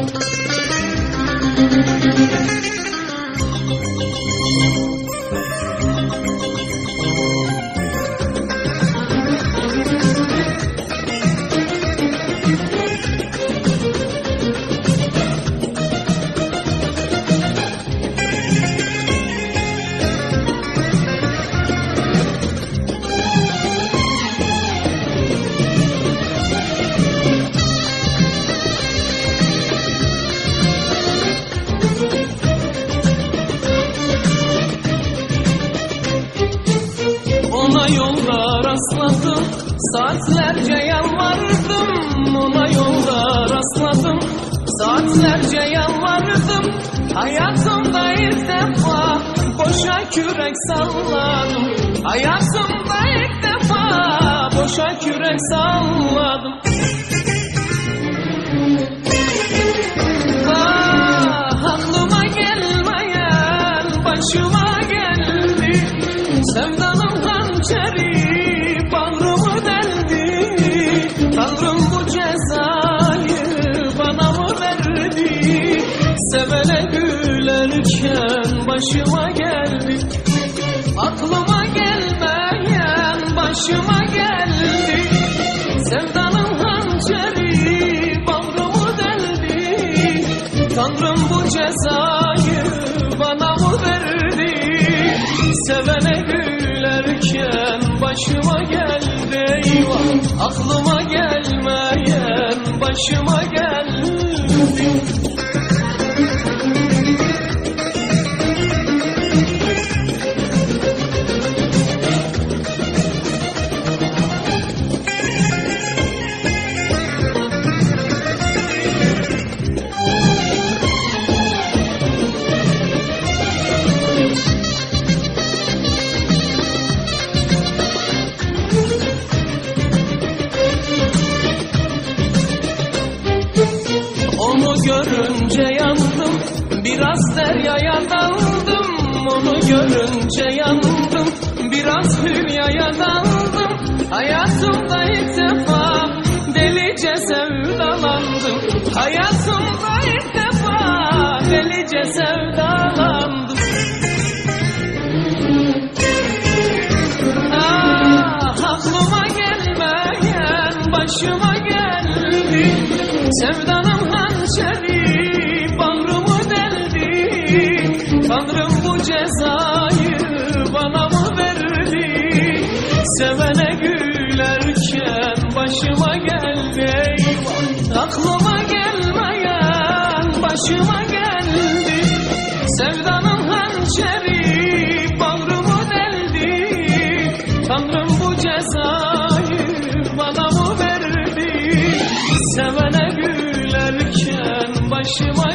Ona rastladım. Saatlerce yalvardım Ona yolda rastladım. Saatlerce yalvardım Hayatımda ilk defa Boşa kürek salladım. Hayatımda ilk defa Boşa kürek salladım başıma geldi. Aklıma gelmeyen başıma geldi. Sevdanın hançeri bağrımı deldi. Tanrım bu cezayı bana mı verdi? Sevene gülerken başıma geldi. Eyvah. Aklıma gelmeyen başıma görünce yandım. Biraz deryaya daldım Onu görünce yandım. Biraz hülyaya daldım Hayatımda ilk defa Delice sevdalandım. Hayatımda ilk defa Delice sevdalandım. Ah, aklıma gelmeyen başıma geldi Sevdanın Tanrım bu cezayı bana mı verdi? Sevene gülerken başıma geldi. Aklıma gelmeyen başıma geldi. Sevdanın hançeri bağrımı deldi. Tanrım bu cezayı bana mı verdi? Sevene gülerken başıma